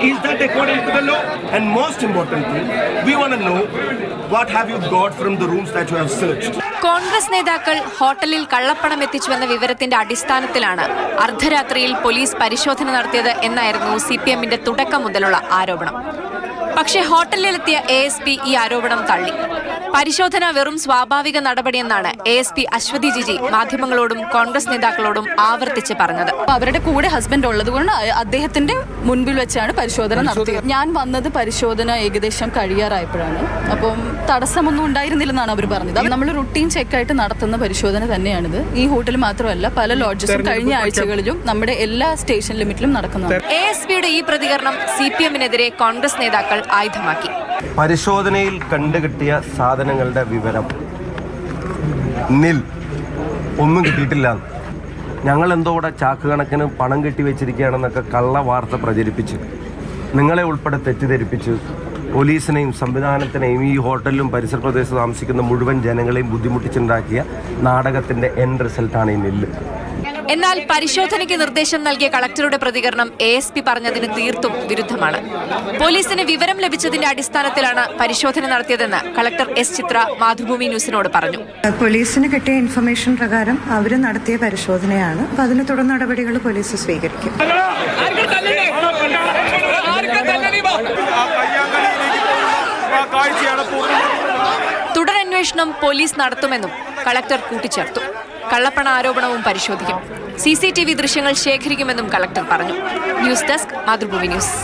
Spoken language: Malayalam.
Is that according to the law? And most importantly, we want to know what have you got from the rooms that you have searched. Congress നേതാക്കൾ ഹോട്ടലിൽ കള്ളപ്പണം എത്തിച്ചുവെന്ന വിവരത്തിന്റെ അടിസ്ഥാനത്തിലാണ് അർദ്ധരാത്രിയിൽ പോലീസ് പരിശോധന നടത്തിയത് എന്നായിരുന്നു സി പി എമ്മിന്റെ തുടക്കം മുതലുള്ള ആരോപണം പക്ഷേ ഹോട്ടലിലെത്തിയ എ എസ് പി ഈ ആരോപണം തള്ളി. പരിശോധന വെറും സ്വാഭാവിക നടപടിയെന്നാണ് A S P Aswathi Jiji മാധ്യമങ്ങളോടും Congress നേതാക്കളോടും ആവർത്തിച്ച് പറഞ്ഞത്. അപ്പൊ അവരുടെ കൂടെ ഹസ്ബൻഡ് ഉള്ളത് കൊണ്ട് അദ്ദേഹത്തിന്റെ മുൻപിൽ വെച്ചാണ് പരിശോധന നടത്തിയത്. ഞാൻ വന്നത് പരിശോധന ഏകദേശം കഴിയാറായപ്പോഴാണ്. അപ്പം തടസ്സമൊന്നും ഉണ്ടായിരുന്നില്ലെന്നാണ് അവർ പറഞ്ഞത്. നമ്മൾ റുട്ടീൻ ചെക്കായിട്ട് നടത്തുന്ന പരിശോധന തന്നെയാണിത്. ഈ ഹോട്ടൽ മാത്രമല്ല പല ലോഡ്ജസും കഴിഞ്ഞ ആഴ്ചകളിലും നമ്മുടെ എല്ലാ സ്റ്റേഷൻ ലിമിറ്റിലും നടക്കുന്നുണ്ട്. എ എസ് പിയുടെ ഈ പ്രതികരണം സി പി എമ്മിനെതിരെ കോൺഗ്രസ് നേതാക്കൾ ആയുധമാക്കി. പരിശോധനയിൽ കണ്ടുകിട്ടിയ സാധനങ്ങളുടെ വിവരം. നിൽ ഒന്നും കിട്ടിയിട്ടില്ല. ഞങ്ങൾ എന്തോ ഇവിടെ ചാക്ക് കണക്കിന് പണം കെട്ടി വെച്ചിരിക്കുകയാണെന്നൊക്കെ കള്ള വാർത്ത പ്രചരിപ്പിച്ച് നിങ്ങളെ ഉൾപ്പെടെ തെറ്റിദ്ധരിപ്പിച്ച് പോലീസിനെയും സംവിധാനത്തിനെയും ഈ ഹോട്ടലിലും പരിസര പ്രദേശത്ത് താമസിക്കുന്ന മുഴുവൻ ജനങ്ങളെയും ബുദ്ധിമുട്ടിച്ചുണ്ടാക്കിയ നാടകത്തിന്റെ എൻ റിസൾട്ടാണ് ഈ നെല്ല്. എന്നാൽ പരിശോധനയ്ക്ക് നിർദ്ദേശം നൽകിയ കളക്ടറുടെ പ്രതികരണം എ എസ് പി പറഞ്ഞതിന് തീർത്തും വിരുദ്ധമാണ്. പോലീസിന് വിവരം ലഭിച്ചതിന്റെ അടിസ്ഥാനത്തിലാണ് പരിശോധന നടത്തിയതെന്ന് കളക്ടർ എസ് ചിത്ര മാതൃഭൂമി ന്യൂസിനോട് പറഞ്ഞു. പോലീസിന് കിട്ടിയ ഇൻഫർമേഷൻ പ്രകാരം അവർ നടത്തിയ പരിശോധനയാണ്. അപ്പോൾ അതിന് തുടർ നടപടികൾ പോലീസ് സ്വീകരിക്കും. തുടരന്വേഷണം പോലീസ് നടത്തുമെന്നും കളക്ടർ കൂട്ടിച്ചേർത്തു. കള്ളപ്പണ ആരോപണവും പരിശോധിക്കും. സി ദൃശ്യങ്ങൾ ശേഖരിക്കുമെന്നും കളക്ടർ പറഞ്ഞു. News desk Mathrubhumi news.